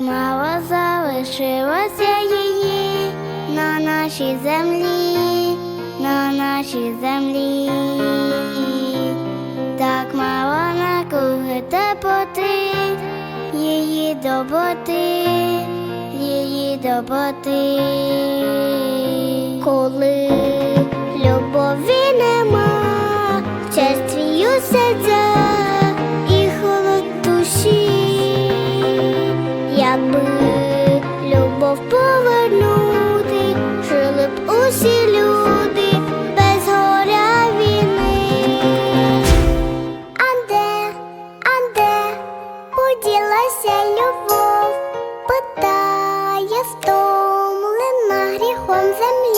Мало залишилося її на нашій землі, на нашій землі, так мало накруги теплоти, її доботи, її доброти. розлилася любов, питає втомлена гріхом землі.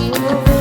Thank you.